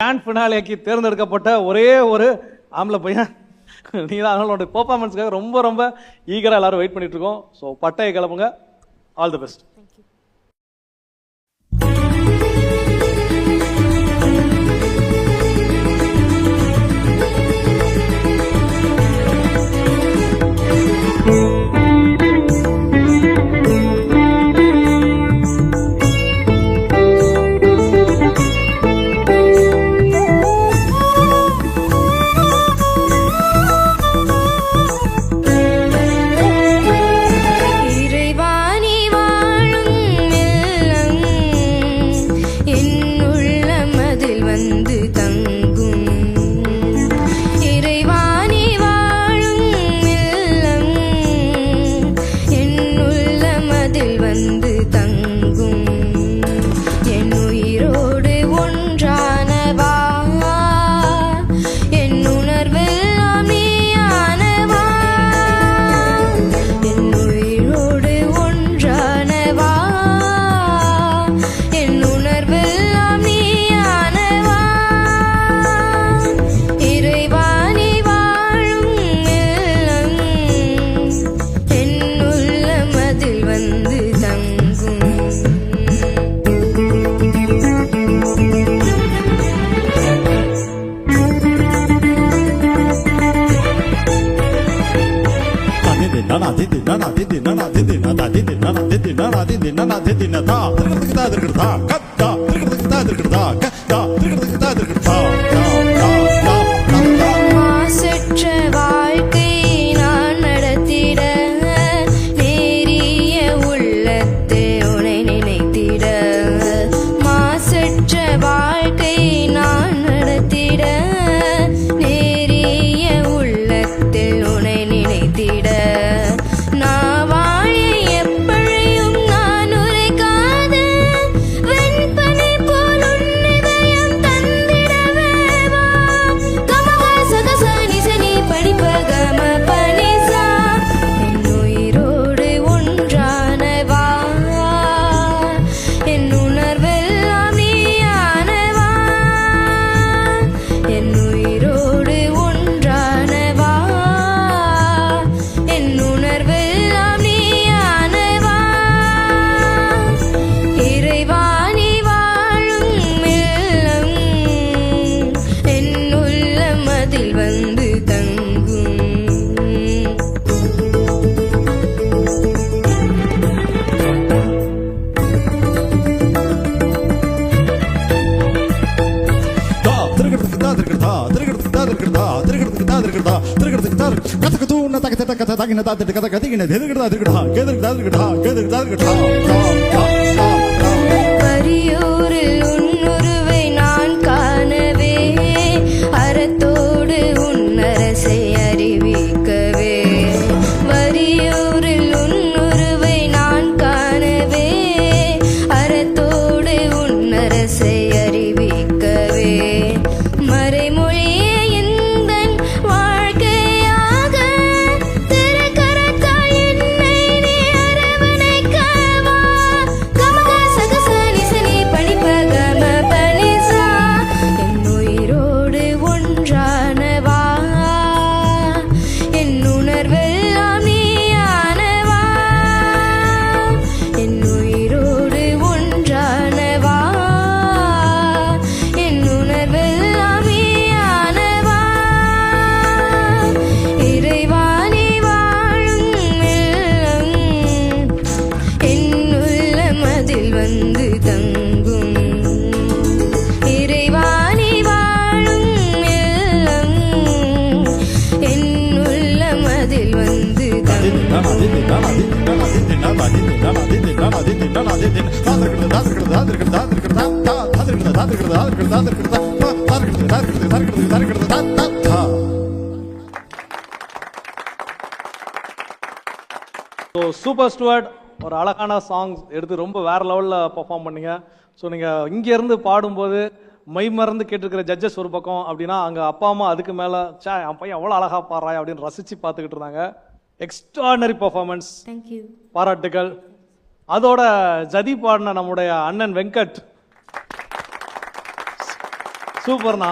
Grand ஃபினாலேக்கு தேர்ந்தெடுக்கப்பட்ட ஒரே ஒரு ஆம்பளை பையன். நீ தான் அதனால் உன்னோட பெர்ஃபார்மன்ஸ்க்காக ரொம்ப ரொம்ப ஈகராக எல்லாரும் வெயிட் பண்ணிகிட்ருக்கோம் இருக்கோம். ஸோ பட்டையை கிளம்புங்க ஆல் தி பெஸ்ட் மாசற்ற பரியூரில் ஸோ சூப்பர் ஸ்டுவர்ட் ஒரு அழகான சாங்ஸ் எடுத்து ரொம்ப வேற லெவலில் பர்ஃபார்ம் பண்ணீங்க. ஸோ நீங்கள் இங்கேருந்து பாடும்போது மை மறந்து கேட்டிருக்கிற ஜட்ஜஸ் ஒரு பக்கம் அப்படின்னா அங்கே அப்பா அம்மா அதுக்கு மேலே சே என் பையன் எவ்வளோ அழகாக பாடுறாய் அப்படின்னு ரசித்து பார்த்துக்கிட்டு இருந்தாங்க. எக்ஸ்ட்ரானரி பெர்ஃபார்மன்ஸ் தேங்க்யூ பாராட்டுகள் அதோட ஜதி பாடின நம்முடைய அண்ணன் வெங்கட். சூப்பர்ண்ணா.